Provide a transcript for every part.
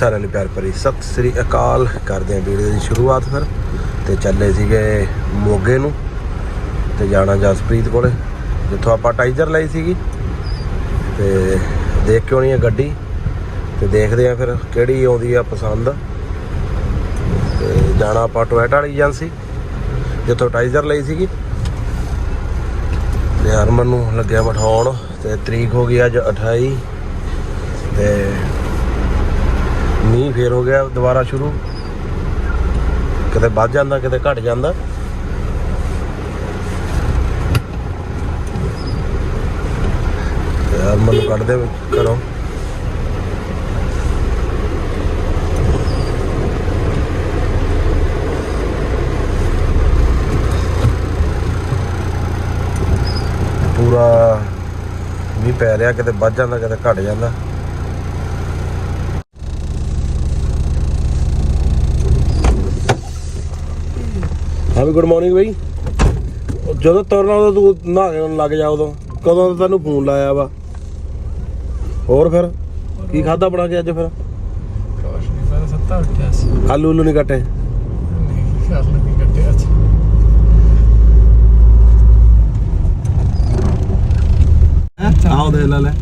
ਸਾਰਿਆਂ ਨੂੰ ਪਿਆਰ ਭਰੀ ਸਤਿ ਸ੍ਰੀ ਅਕਾਲ। ਕਰਦੇ ਹਾਂ ਵੀਡੀਓ ਦੀ ਸ਼ੁਰੂਆਤ ਫਿਰ। ਤੇ ਚੱਲੇ ਸੀਗੇ ਮੋਗੇ ਨੂੰ। ਤੇ ਜਾਣਾ ਜਸਪ੍ਰੀਤ ਕੋਲੇ। ਜਿੱਥੋਂ ਆਪਾਂ ਟਾਈਜਰ ਲਈ ਸੀਗੀ। ਤੇ ਦੇਖ ਕੇ ਆਉਣੀ ਹੈ ਗੱਡੀ। ਤੇ ਦੇਖਦੇ ਆ ਫਿਰ ਕਿਹੜੀ ਆਉਂਦੀ ਆ ਪਸੰਦ। ਤੇ ਜਾਣਾ ਆਪਾਂ ਟੋਇਟਾ ਵਾਲੀ ਏਜੰਸੀ। ਜਿੱਥੋਂ ਟਾਈਜਰ ਲਈ ਸੀਗੀ। ਤੇ ਹਰਮਨ ਨੂੰ ਲੱਗਿਆ ਬਿਠਾਉਣ। ਤੇ ਤਰੀਕ ਹੋ ਗਈ ਅੱਜ 28 ਤੇ ਮੀਂਹ ਫੇਰ ਹੋ ਗਿਆ ਦੁਬਾਰਾ ਸ਼ੁਰੂ। ਕਿਤੇ ਵੱਧ ਜਾਂਦਾ, ਕਿਤੇ ਘਟ ਜਾਂਦਾ। ਤੇ ਹਰਮਨ ਨੂੰ ਕੱਢਦੇ ਘਰੋਂ। ਪੂਰਾ ਮੀਂਹ ਪੈ ਰਿਹਾ, ਕਿਤੇ ਵੱਧ ਜਾਂਦਾ, ਕਿਤੇ ਘਟ ਜਾਂਦਾ। ਹਾਂ ਵੀ ਗੁੱਡ ਮਾਰਨਿੰਗ ਬਈ। ਜਦੋਂ ਤੁਰਨਾ ਉਦੋਂ ਤੂੰ ਨਹਾਉਣ ਲੱਗ ਜਾ ਉਦੋਂ। ਕਦੋਂ ਦਾ ਤੈਨੂੰ ਫੋਨ ਲਾਇਆ ਵਾ। ਹੋਰ ਫਿਰ ਕੀ ਖਾਦਾ ਬਣਾ ਕੇ ਅੱਜ ਫਿਰ? ਕੁਛ ਨਹੀਂ ਮੈਂ ਸੱਤਾ ਉੱਠਿਆ ਸੀ। ਆਲੂ ਉਲੂ ਨਹੀਂ ਕੱਟੇ? ਨਹੀਂ ਕਰ ਲੱਗੀ ਕੱਟਿਆ ਸੀ ਆਓ ਦੇ ਲੈ ਲੈ।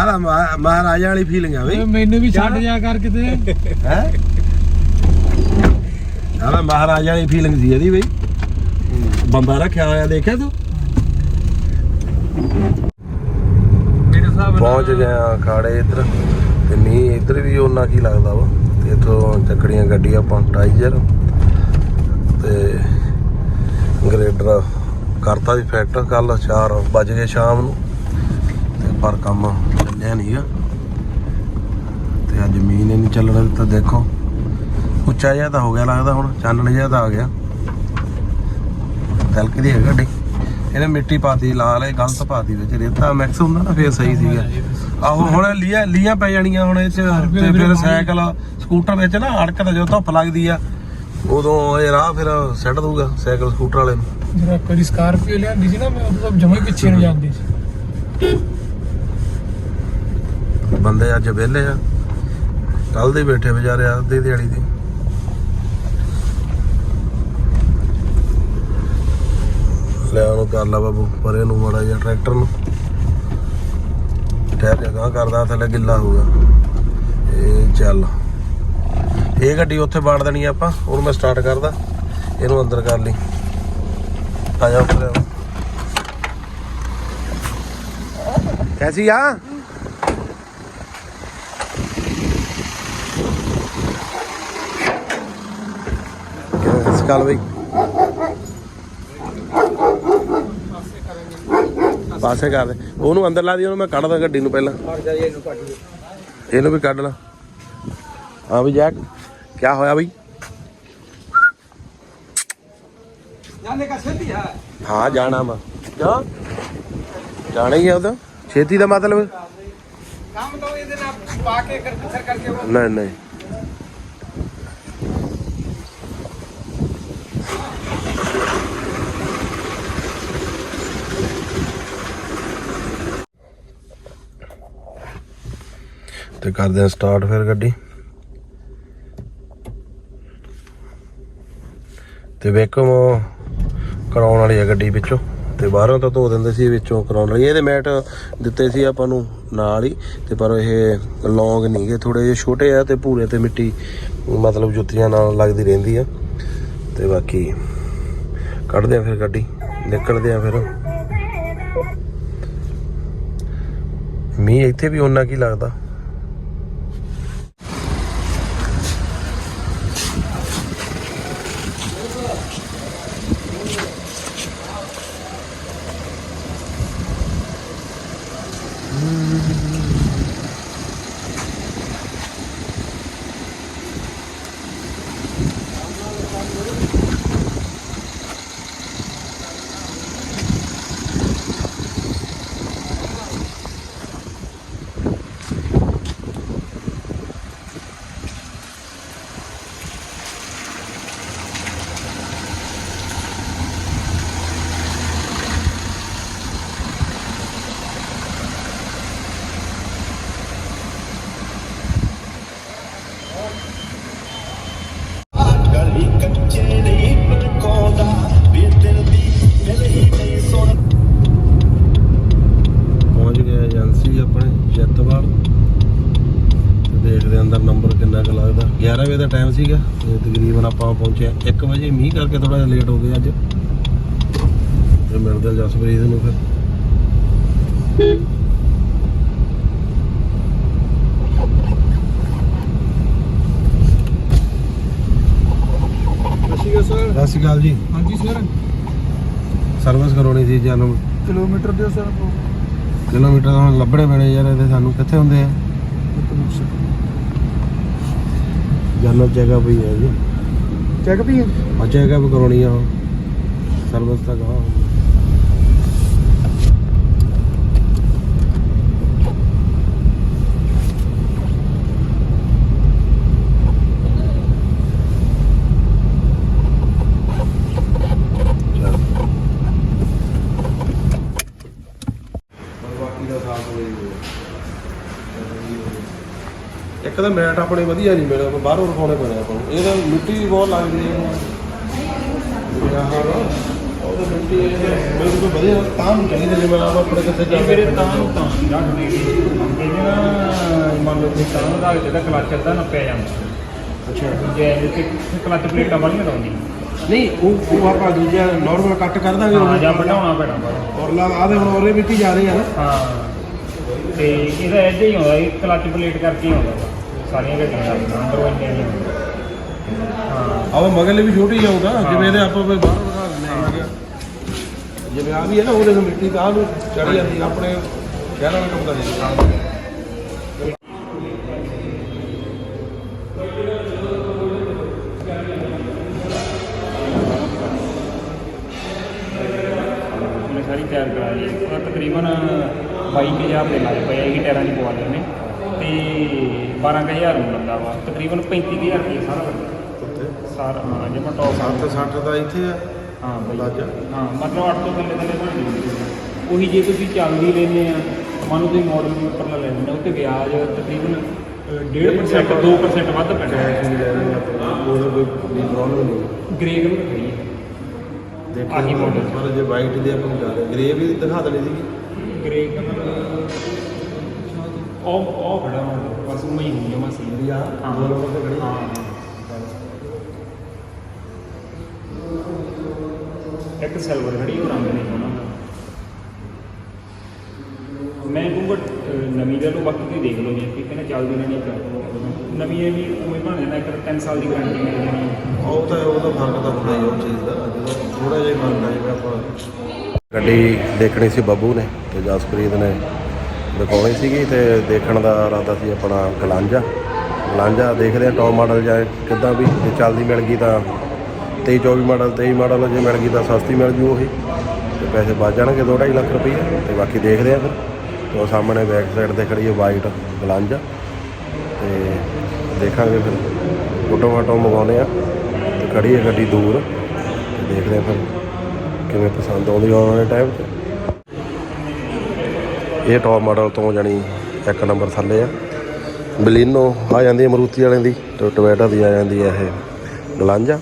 ਆਹ ਮਹਾਰਾਜਾ ਵਾਲੀ ਫੀਲਿੰਗ ਆ ਬਈ। ਮੈਨੂੰ ਵੀ ਛੱਡ ਜਾ ਕਰ ਕਿਤੇ। ਹੈ? ਆਹ ਮਹਾਰਾਜਾ ਵਾਲੀ ਫੀਲਿੰਗ ਸੀ ਇਹਦੀ ਬਈ। ਬੰਦਾ ਰੱਖਿਆ ਹੋਇਆ ਦੇਖਿਆ ਤੂੰ? ਮੇਰੇ ਹਿਸਾਬ ਪਹੁੰਚ ਗਏ ਆ ਖਾੜੇ ਇੱਧਰ। ਤੇ ਮੀਂਹ ਇੱਧਰ ਵੀ ਉਹਨਾਂ ਕੀ ਲੱਗਦਾ ਵਾ। ਤੇ ਇੱਥੋਂ ਚੱਕੜੀਆਂ ਗੱਡੀਆਂ ਆਪਾਂ ਟਾਈਜਰ ਤੇ ਗ੍ਰੇਡਰ ਕਰਤਾ ਵੀ ਫੈਕਟ ਕੱਲ 4 ਵਜ ਗਏ ਸ਼ਾਮ ਨੂੰ। ਤੇ ਪਰ ਕੰਮ ਚੱਲਿਆ ਨਹੀਂਗਾ ਤੇ ਅੱਜ ਮੀਂਹ ਨੇ ਨਹੀਂ ਚੱਲਣਾ ਦਿੱਤਾ ਦੇਖੋ। ਉੱਚਾ ਜਿਹਾ ਤਾਂ ਹੋ ਗਿਆ ਲੱਗਦਾ ਹੁਣ ਚਾਨਣ ਜਿਹਾ ਤਾਂ ਆ ਗਿਆ। ਤਲਕਦੀ ਹੈ ਗੱਡੀ ਇਹਨੇ ਮਿੱਟੀ ਪਾਤੀ ਲਾਲ ਇਹ ਗਲਤ ਪਾਤੀ ਵਿੱਚ ਰੇਤਾ ਮਿਕਸ ਹੁੰਦਾ ਨਾ ਫੇਰ ਸਹੀ ਸੀਗਾ। ਆਹੋ ਹੁਣ ਲੀਆਂ ਲੀਆਂ ਪੈ ਜਾਣੀਆਂ ਹੁਣ ਇਹ ਚ ਤੇ ਫਿਰ ਸਾਈਕਲ ਸਕੂਟਰ ਵਿੱਚ ਨਾ ਅੜਕਦਾ ਜਦੋਂ ਧੁੱਪ ਲੱਗਦੀ ਆ ਉਦੋਂ ਇਹ ਰਾਹ ਫਿਰ ਸੈੱਟ ਦੂਗਾ ਸਾਈਕਲ ਸਕੂਟਰ ਵਾਲੇ ਨੂੰ। ਜਿਹੜਾ ਕੋਈ ਸਕਾਰਪੀਓ ਲਿਆਂਦੀ ਸੀ ਨਾ ਮੈਂ ਉਦੋਂ ਜਮਾ ਹੀ ਪਿੱਛੇ ਨੂੰ ਜਾਂਦੀ ਸੀ। ਬੰਦੇ ਅੱਜ ਵਿਹਲੇ ਆ। ਕੱਲ ਦੇ ਬੈਠੇ ਵਿਚਾਰੇ ਅੱਧੀ ਦਿਹਾੜੀ ਦੀ। ਲੈ ਉਹਨੂੰ ਕਰ ਲਾ ਬਾਬੂ, ਪਰੇ ਨੂੰ ਮਾੜਾ ਜਿਹਾ ਟਰੈਕਟਰ ਨੂੰ। ਟਾਇਰ ਜਗ੍ਹਾ ਕਰਦਾ, ਥੱਲੇ ਗਿੱਲਾ ਹੋਊਗਾ ਇਹ ਚੱਲ। ਇਹ ਗੱਡੀ ਉੱਥੇ ਬਾੜ ਦੇਣੀ ਆਪਾਂ, ਉਹਨੂੰ ਮੈਂ ਸਟਾਰਟ ਕਰਦਾ। ਇਹਨੂੰ ਅੰਦਰ ਕਰ ਲਈ। ਆ ਜਾ ਕੈਸੀ ਆ? ਬਈ। ਪਾਸੇ ਕਰ ਦੇ। ਉਹਨੂੰ ਅੰਦਰ ਲਾ ਦੀ ਉਹਨੂੰ ਮੈਂ ਕੱਢਦਾ ਗੱਡੀ ਨੂੰ ਪਹਿਲਾਂ। ਇਹਨੂੰ ਵੀ ਕੱਢ ਲਾ। ਹਾਂ ਵੀ ਜੈਕ ਕੀ ਹੋਇਆ ਬਈ? ਜਾਣੇ ਕਾ ਛੇਤੀ ਹੈ? ਹਾਂ ਜਾਣਾ ਮੈਂ ਕਿਉਂ? ਜਾਣਾ ਹੀ ਆ ਉਹਦਾ ਛੇਤੀ ਦਾ ਮਤਲਬ? ਕੰਮ ਤਾਂ ਇਹਦੇ ਨਾਲ ਪਾ ਕੇ ਕਰ ਕਰਕੇ ਨਹੀਂ ਨਹੀਂ। ਤੇ ਕਰਦੇ ਆ ਸਟਾਰਟ ਫਿਰ ਗੱਡੀ। ਤੇ ਵੇਖੋ ਕਰਾਉਣ ਵਾਲੀ ਆ ਗੱਡੀ ਵਿੱਚੋਂ। ਤੇ ਬਾਹਰੋਂ ਤਾਂ ਧੋ ਦਿੰਦੇ ਸੀ ਵਿੱਚੋਂ ਕਰਾਉਣ ਵਾਲੀ। ਇਹਦੇ ਮੈਟ ਦਿੱਤੇ ਸੀ ਆਪਾਂ ਨੂੰ ਨਾਲ ਹੀ। ਤੇ ਪਰ ਇਹ ਲੌਂਗ ਨਹੀਂ ਗੇ ਥੋੜੇ ਜਿਹੇ ਛੋਟੇ ਆ ਤੇ ਭੂਰੇ ਤੇ ਮਿੱਟੀ, ਮਤਲਬ ਜੁੱਤੀਆਂ ਨਾਲ ਲੱਗਦੀ ਰਹਿੰਦੀ ਆ। ਤੇ ਬਾਕੀ ਕੱਢਦੇ ਆ ਫਿਰ ਗੱਡੀ, ਨਿਕਲਦੇ ਆ ਫਿਰ। ਮੀਂਹ ਇੱਥੇ ਵੀ ਉਹਨਾਂ ਕੀ ਲੱਗਦਾ। ਪਹੁੰਚ ਗਏ ਏਜੰਸੀ ਆਪਣੇ ਜੱਤਵਾਲ। ਤੇ ਦੇਖਦੇ ਆਂ ਅੰਦਰ ਨੰਬਰ ਕਿੰਨਾ ਕੁ ਲੱਗਦਾ। 11 ਵਜੇ ਦਾ ਟਾਈਮ ਸੀਗਾ ਤੇ ਤਕਰੀਬਨ ਆਪਾਂ ਪਹੁੰਚੇ 1 ਵਜੇ ਮੀਂਹ ਕਰਕੇ ਥੋੜਾ ਜਿਹਾ ਲੇਟ ਹੋ ਗਏ ਅੱਜ। ਤੇ ਮਿਲਦੇ ਜਸਪ੍ਰੀਤ ਨੂੰ ਫਿਰ। ਸਰ ਅਕਾਲ ਜੀ। ਹਾਂਜੀ ਸਰ। ਸਰਵਿਸ ਕਰਾਉਣੀ ਸੀ ਜਾਨੂੰ ਕਿਲੋਮੀਟਰ ਦਿਓ ਸਰ ਕਿਲੋਮੀਟਰ ਹੁਣ ਲੱਭਣੇ ਪੈਣੇ ਯਾਰ ਇਹਦੇ ਸਾਨੂੰ ਕਿੱਥੇ ਹੁੰਦੇ ਆ? ਜਾਨੋ ਜਗ੍ਹਾ ਵੀ ਹੈ ਜੀ। ਚੈੱਕ ਵੀ ਆ ਜਗ੍ਹਾ ਵੀ ਕਰਾਉਣੀ ਆ ਸਰਵਿਸ ਤੱਕ ਆ ਬਾਕੀ ਦਾ ਸਾਫ਼ ਹੋ ਤਾਂ ਮੈਟ ਆਪਣੇ ਵਧੀਆ ਨਹੀਂ ਮਿਲਿਆ ਬਾਹਰੋਂ ਰਖਾਉਣੇ ਪੈਣੇ ਆਪਾਂ ਨੂੰ। ਇਹ ਤਾਂ ਮਿੱਟੀ ਵੀ ਬਹੁਤ ਲੱਗਦੀ ਹੈ। ਜਿਵੇਂ ਆਹ ਨਾ, ਉਹ ਤਾਂ ਮਿੱਟੀ ਇਹ ਮੇਰੇ ਕੋਲ ਵਧੀਆ ਤਾਂ ਨਹੀਂ ਚਾਹੀਦਾ ਜਿਵੇਂ ਆਪ ਆਪਣੇ ਕਿੱਥੇ ਜਾ ਮੇਰੇ ਤਾਂ ਨੂੰ ਤਾਂ ਰੱਖ ਦੇ ਇਹਦੇ ਨਾ ਮੰਨ ਲਓ ਕਿ ਤਾਂ ਦਾ ਜਿਹੜਾ ਕਲਚ ਅੱਧਾ ਨੱਪਿਆ ਜਾਂਦਾ। ਅੱਛਾ। ਜੇ ਇਹਦੇ ਤੇ ਕਲਚ ਪਲੇਟਾਂ ਵਾਲੀਆਂ ਲਾਉਂਦੀ। ਨਹੀਂ ਉਹ ਉਹ ਆਪਾਂ ਦੂਜਾ ਨਾਰਮਲ ਕੱਟ ਕਰ ਦਾਂਗੇ ਹਾਂ ਜਾਂ ਵਧਾਉਣਾ ਪੈਣਾ ਬਾਹਰੋਂ। ਔਰ ਲਾ ਆਦੇ ਹੁਣ ਔਰੇ ਮਿੱਟੀ ਜਾ ਰਹੀ ਆ ਨਾ। ਹਾਂ। ਤੇ ਇਹਦਾ ਐਡੇ ਹੀ ਆਉਂਦਾ ਇਹ ਕਲਚ ਪਲੇਟ ਕਰਕੇ ਆਉਂਦਾ। ਸਾਰੀਆਂ ਗੱਡੀਆਂ ਦਾ ਅੰਦਰੋਂ ਇੰਨੇ ਨਹੀਂ ਹਾਂ ਆਵਾ ਮਗਲੇ ਵੀ ਛੋਟੀ ਜਾਊਗਾ ਜਿਵੇਂ ਇਹਦੇ ਆਪਾਂ ਬਾਹਰੋਂ ਦਿਖਾ ਦਿੰਦੇ ਆ ਜਿਵੇਂ ਆ ਵੀ ਹੈ ਨਾ ਉਹਦੇ ਤੋਂ ਮਿੱਟੀ ਤਾਂ ਨੂੰ ਚੜੀ ਜਾਂਦੀ ਆ, ਆਪਣੇ ਸ਼ਹਿਰਾਂ ਵਿੱਚ ਹੁੰਦਾ ਨਹੀਂ ਉਹਨੇ ਸਾਰੀ ਤਿਆਰ ਕਰਾ ਲਈ। ਉਹ ਤਕਰੀਬਨ 22000 ਦੇ ਲਾਏ ਪਏ ਇਹ ਟਾਇਰਾਂ ਦੀ ਪਵਾ ਲਏ ਨੇ ਤੇ 12000 ਨੂੰ ਲੱਗਾ ਵਾ ਤਕਰੀਬਨ 35000 ਰੁਪਏ ਸਾਰਾ ਲੱਗਾ ਸਾਰਾ ਹਾਂ ਜੇ ਟੌਪ 60 60 ਦਾ ਇੱਥੇ ਆ? ਹਾਂ ਬਈ। ਹਾਂ ਮਤਲਬ 8 ਤੋਂ ਥੱਲੇ ਥੱਲੇ ਬਣ ਜੂਗੀ ਉਹੀ ਜੇ ਤੁਸੀਂ ਚੱਲਦੀ ਲੈਂਦੇ ਆ ਮੰਨ ਲਓ ਤੁਸੀਂ ਮਾਡਲ ਦੇ ਉੱਪਰ ਲੈਂਦੇ ਨੇ ਉੱਤੇ ਵਿਆਜ ਤਕਰੀਬਨ ਅ, 1.5% 2% ਵੱਧ ਲੈ ਰਹੇ ਨਹੀਂ ਗ੍ਰੇ ਕਲਰ ਖੜੀ ਹੈ ਦੇਖੋ। ਪਰ ਜੇ ਵਾਈਟ ਦੇ ਆਪਾਂ ਨੂੰ ਜ਼ਿਆਦਾ ਗ੍ਰੇ ਵੀ ਦਿਖਾ ਦੇਣੀ ਸੀਗੀ। ਗ੍ਰੇ ਕਲਰ ਖੜਾ ਉਹ ਹੀ ਹੋਈ ਜਮਾ ਸੀ ਵੀ ਆ। ਹਾਂ। ਦੋ ਨੰਬਰ ਤੇ ਖੜੀ ਹਾਂ। ਇੱਕ ਸਿਲਵਰ ਖੜੀ ਉਹ ਰੰਗ ਨਹੀਂ ਉਹਨਾਂ ਦਾ ਮੈਂ ਕਹੂੰਗਾ ਅਹ, ਨਵੀਂ ਲੈ ਲਓ ਬਾਕੀ ਤੁਸੀਂ ਦੇਖ ਲਓ ਜੀ ਕਿ ਕਹਿੰਦੇ ਚੱਲਦੀ ਰਹਿਣੀ ਚੱਲ ਨਵੀਂ ਇਹ ਵੀ ਉਵੇਂ ਬਣ ਜਾਣਾ ਇੱਕ 3 ਸਾਲ ਦੀ ਗਾਰੰਟੀ ਮਿਲ ਜਾਣੀ ਹੈ। ਉਹ ਤਾਂ ਉਹਦਾ ਫ਼ਰਕ ਤਾਂ ਹੁੰਦਾ ਹੀ ਉਹ ਚੀਜ਼ ਦਾ ਜਦੋਂ ਥੋੜਾ ਜਿਹਾ ਆ ਜਿਵੇਂ ਆਪਾਂ ਗੱਡੀ ਦੇਖਣੀ ਸੀ ਬੱਬੂ ਨੇ ਤੇ ਜਸਪ੍ਰੀਤ ਨੇ। ਦਿਖਾਉਣੀ ਸੀਗੀ ਤੇ ਦੇਖਣ ਦਾ ਇਰਾਦਾ ਸੀ ਆਪਣਾ ਗਲਾਂਜਾ ਗਲਾਂਜਾ ਦੇਖਦੇ ਆ ਟੌਪ ਮਾਡਲ ਜਾਂ ਕਿੱਦਾਂ ਵੀ ਜੇ ਚੱਲਦੀ ਮਿਲ ਗਈ ਤਾਂ 23 24 ਮਾਡਲ 23 ਮਾਡਲ ਜੇ ਮਿਲ ਗਈ ਤਾਂ ਸਸਤੀ ਮਿਲ ਜੂ ਉਹੀ। ਤੇ ਪੈਸੇ ਬਚ ਜਾਣਗੇ 2.5 ਲੱਖ ਰੁਪਏ ਤੇ ਬਾਕੀ ਦੇਖਦੇ ਆ ਫਿਰ। ਤੇ ਉਹ ਸਾਹਮਣੇ ਬੈਕ ਸਾਈਡ ਤੇ ਖੜੀ ਹੈ ਵਾਈਟ ਗਲਾਂਜਾ ਤੇ ਦੇਖਾਂਗੇ ਫਿਰ। ਫੋਟੋ ਫਾਟੋ ਮੰਗਾਉਣੇ ਆ। ਤੇ ਖੜੀ ਹੈ ਗੱਡੀ ਦੂਰ। ਦੇਖਦੇ ਆ ਫਿਰ ਕਿਵੇਂ ਪਸੰਦ ਆਉਂਦੀ ਆਉਣ ਵਾਲੇ ਟਾਈਮ 'ਤੇ ਇਹ ਟੌਪ ਮਾਡਲ ਤੋਂ ਜਾਣੀ ਇੱਕ ਨੰਬਰ ਥੱਲੇ ਆ। ਬਲੀਨੋ ਆ ਜਾਂਦੀ ਹੈ ਮਰੂਤੀ ਵਾਲਿਆਂ ਦੀ, ਤੇ ਟੋਇਟਾ ਦੀ ਆ ਜਾਂਦੀ ਹੈ ਇਹ ਗਲਾਂਜਾ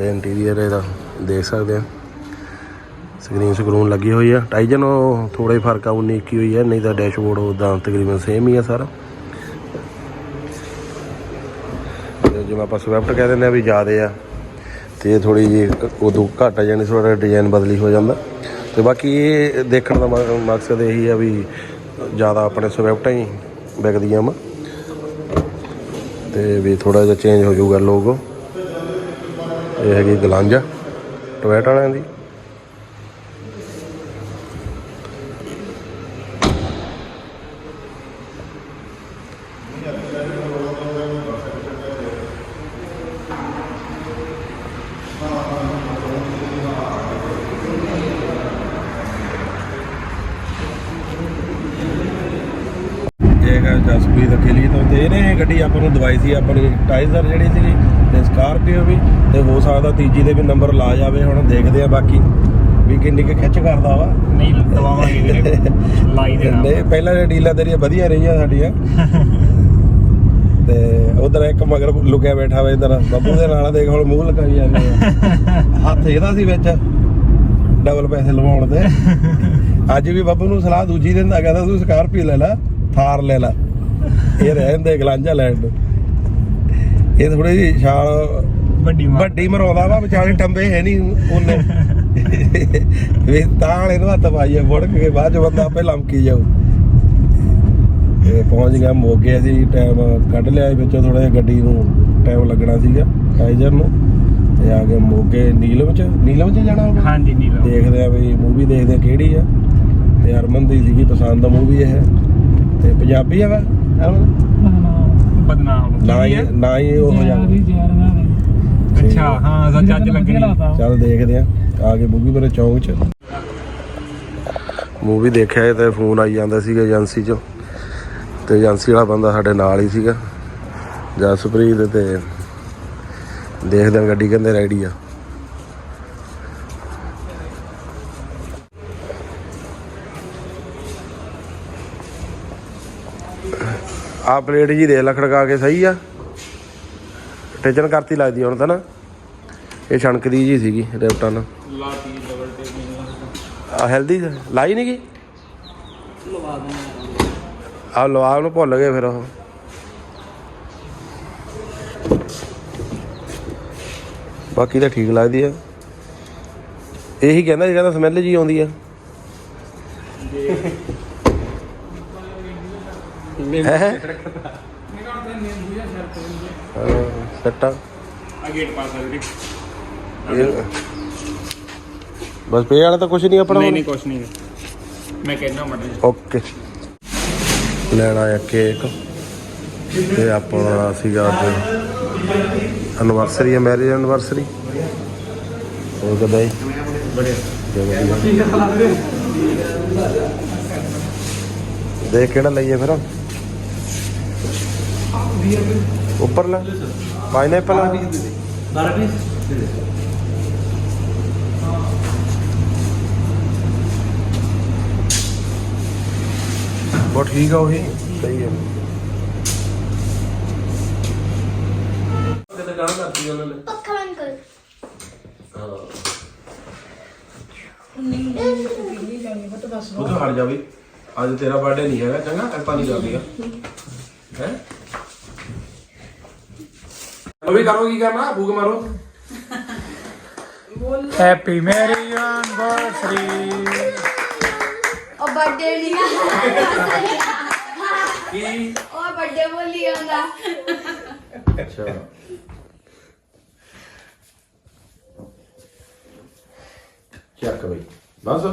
ਇਹ ਇੰਟੀਰੀਅਰ ਇਹਦਾ ਦੇਖ ਸਕਦੇ ਆ। ਸਕਰੀਨ ਸਕਰੂਨ ਲੱਗੀ ਹੋਈ ਆ। ਟਾਈਜਨ ਉਹ ਥੋੜਾ ਹੀ ਫ਼ਰਕ ਆ 19 21 ਹੋਈ ਹੈ ਨਹੀਂ ਤਾਂ ਡੈਸ਼ਬੋਰਡ ਉਹਦਾ ਤਕਰੀਬਨ ਸੇਮ ਹੀ ਆ ਸਾਰਾ। ਜਿਵੇਂ ਆਪਾਂ ਸਵਿਫਟ ਕਹਿ ਦਿੰਦੇ ਆ ਵੀ ਜ਼ਿਆਦੇ ਆ, ਤੇ ਇਹ ਥੋੜੀ ਜੀ ਉਦੋਂ ਘੱਟ ਆ ਜਾਣੀ ਥੋੜਾ ਡਿਜ਼ਾਈਨ ਬਦਲੀ ਹੋ ਜਾਂਦਾ। ਤੇ ਬਾਕੀ ਇਹ ਦੇਖਣ ਦਾ ਮ- ਮਕਸਦ ਇਹੀ ਆ ਵੀ ਜ਼ਿਆਦਾ ਆਪਣੇ ਸਵਿਫਟਾਂ ਹੀ ਵਿਕਦੀਆਂ ਵਾ। ਤੇ ਵੀ ਥੋੜਾ ਜਿਹਾ ਚੇਂਜ ਹੋ ਜਾਊਗਾ ਲੋਗੋ। ਇਹ ਹੈਗੀ ਗਲਾਂਜਾ ਟੋਇਟਾ ਵਾਲਿਆਂ ਦੀ ਇਹ ਹੈਗਾ ਜਸਪ੍ਰੀਤ ਅਕੇਲੀ ਤੋਂ ਤੇ ਇਹਨੇ ਗੱਡੀ ਆਪਾਂ ਨੂੰ ਦਵਾਈ ਸੀ ਆਪਣੀ ਟਾਈਜ਼ਰ ਜਿਹੜੀ ਸੀਗੀ ਤੇ ਸਕਾਰਪੀਓ ਵੀ ਤੇ ਹੋ ਸਕਦਾ ਤੀਜੀ ਦੇ ਵੀ ਨੰਬਰ ਲਾ ਜਾਵੇ ਹੁਣ ਦੇਖਦੇ ਆ ਬਾਕੀ ਵੀ ਕਿੰਨੀ ਕੁ ਖਿੱਚ ਕਰਦਾ ਵਾ। ਨਹੀਂ ਦਵਾਵਾਂਗੇ ਵੀਰੇ ਲਾਈ ਦੇਣਾ। ਨਹੀਂ ਪਹਿਲਾਂ ਡੀਲਾਂ ਤੇਰੀਆਂ ਵਧੀਆ ਰਹੀਆਂ ਸਾਡੀਆਂ। ਤੇ ਉਧਰ ਇੱਕ ਮਗਰ ਲੁਕਿਆ ਬੈਠਾ ਵਾ ਇਧਰ ਬੱਬੂ ਦੇ ਨਾਲ ਦੇਖ ਹੁਣ ਮੂੰਹ ਲਗਾਈ ਜਾਂਦੇ ਆ। ਹੱਥ ਇਹਦਾ ਸੀ ਵਿੱਚ ਡਬਲ ਪੈਸੇ ਲਵਾਉਣ ਤੇ। ਅੱਜ ਵੀ ਬੱਬੂ ਨੂੰ ਸਲਾਹ ਦੂਜੀ ਦਿੰਦਾ ਕਹਿੰਦਾ ਤੂੰ ਸਕਾਰਪੀਓ ਲੈ ਲੈ ਥਾਰ ਲੈ ਲੈ। ਇਹ ਰਹਿਣ ਦੇ ਗਲਾਂਜਾ ਲੈਣ ਨੂੰ। ਇਹ ਥੋੜੀ ਜਿਹੀ ਛਾਲ ਵੱਡੀ ਮਾਰ। ਵੱਡੀ ਮਰਾਉਂਦਾ ਵਾ ਵਿਚਾਲੇ ਟੰਬੇ ਹੈ ਨਹੀਂ ਉਹਨੇ। ਵੀ ਤਾਂ ਵਾਲੇ ਨੂੰ ਹੱਥ ਪਾਈਏ ਮੁੜ ਕੇ ਬਾਅਦ ਚ ਬੰਦਾ ਆਪੇ ਲਮਕੀ ਜਾਊ। ਇਹ ਪਹੁੰਚ ਗਿਆ ਮੋਗੇ ਅਸੀਂ ਟਾਈਮ ਕੱਢ ਲਿਆ ਵਿੱਚੋਂ ਥੋੜਾ ਜਿਹਾ ਗੱਡੀ ਨੂੰ ਟਾਈਮ ਲੱਗਣਾ ਸੀਗਾ ਟਾਈਜਰ ਨੂੰ। ਤੇ ਆ ਕੇ ਮੋਗੇ ਨੀਲਮ ਚ ਨੀਲਮ ਚ ਜਾਣਾ ਹੋਊਗਾ? ਹਾਂਜੀ ਨੀਲਾ ਦੇਖਦੇ ਆ ਵੀ ਮੂਵੀ ਦੇਖਦੇ ਆ ਕਿਹੜੀ ਆ। ਤੇ ਅਰਮਨ ਦੀ ਸੀਗੀ ਪਸੰਦ ਦਾ ਮੂਵੀ ਇਹ। ਤੇ ਪੰਜਾਬੀ ਹੈਗਾ। ਅਰਮਨ ਬਦਨਾਮ। ਨਾ ਹੀ ਨਾ ਹੀ ਉਹ ਹੋ ਜਾਂਦਾ ਅੱਛਾ ਹਾਂ ਸੱਚ ਅੱਜ ਲੱਗਣੀ। ਚੱਲ ਦੇਖਦੇ ਆ ਆ ਕੇ ਮੂਵੀ ਮੇਰੇ ਚੌਂਕ ਚ। ਮੂਵੀ ਦੇਖਿਆ ਤੇ ਫੋਨ ਆਈ ਜਾਂਦਾ ਸੀਗਾ ਏਜੰਸੀ ਚੋਂ। ਤੇ ਏਜੰਸੀ ਵਾਲਾ ਬੰਦਾ ਸਾਡੇ ਨਾਲ ਹੀ ਸੀਗਾ। ਜਸਪ੍ਰੀਤ ਤੇ ਦੇਖਦੇ ਆ ਗੱਡੀ ਕਹਿੰਦੇ ਰੈਡੀ ਆ। ਆ ਪਲੇਟ ਜੀ ਦੇ ਲਖੜਕਾ ਕੇ ਸਹੀ ਆ। ਟੇਚਨ ਕਰਤੀ ਲੱਗਦੀ ਹੁਣ ਤਾਂ ਨਾ। ਇਹ ਛਣਕਦੀ ਜੀ ਸੀਗੀ ਰੈਪਟਾ ਨਾਲ। ਲਾਤੀ ਡਬਲ ਟੇਪ ਆ ਹੈਲਦੀ ਲਾਈ ਨਹੀਂ ਗਈ? ਆ ਲਵਾ ਨੂੰ ਭੁੱਲ ਗਏ ਫਿਰ ਉਹ। ਬਾਕੀ ਤਾਂ ਠੀਕ ਲੱਗਦੀ ਆ। ਇਹੀ ਕਹਿੰਦਾ ਜੀ ਕਹਿੰਦਾ ਸਮੈਲ ਜੀ ਆਉਂਦੀ ਆ। ਹੈ? ਸੱਟਾ। ਬਸ ਪੇ ਵਾਲਾ ਤਾਂ ਕੁਝ ਨਹੀਂ ਆਪਣਾ ਨਹੀਂ ਕੁਛ ਨਹੀਂ। ਮੈਂ ਕਹਿਣਾ ਮਟਰ ਓਕੇ। ਲੈਣ ਆਇਆ ਕੇਕ ਤੇ ਆਪਣਾ ਸੀਗਾ ਅੱਜ ਐਨਵਰਸਰੀ ਹੈ ਮੈਰਿਜ ਐਨਵਰਸਰੀ ਹੋਰ ਕਦਾਂ ਹੀ ਬੜੇ ਦੇਖ ਕਿਹੜਾ ਲਈਏ ਫਿਰ ਉੱਪਰ ਲੈ ਪਾਈਨਐਪਲ ਆ ਬਹੁਤ ਠੀਕ ਆ ਉਹੀ। ਸਹੀ ਹੈ ਕਿਤੇ ਗਾਣਾ ਕਰਦੀ ਉਹਨਾਂ ਨੇ? ਪੱਖਾ ਬੰਦ ਕਰ। ਉਹ ਤਾਂ ਹਟ ਜਾ ਵੀ ਅੱਜ ਤੇਰਾ ਬਰਥਡੇ ਨਹੀਂ ਹੈਗਾ ਚੰਗਾ? ਐਪਾ ਨਹੀਂ ਹੈ? ਅਭੀ ਕਰੋ ਕੀ ਕਰਨਾ ਭੂਕ ਮਾਰੋ। ਹੈਪੀ ਮੈਰੀ ਐਨਵਰਸਰੀ ਉਹ ਬਰਥਡੇ ਨਹੀਂ ਕੀ? ਉਹ ਬਰਥਡੇ ਬੋਲੀ ਆਉਂਦਾ ਅੱਛਾ। ਚੱਕ ਬਈ। ਬਸ।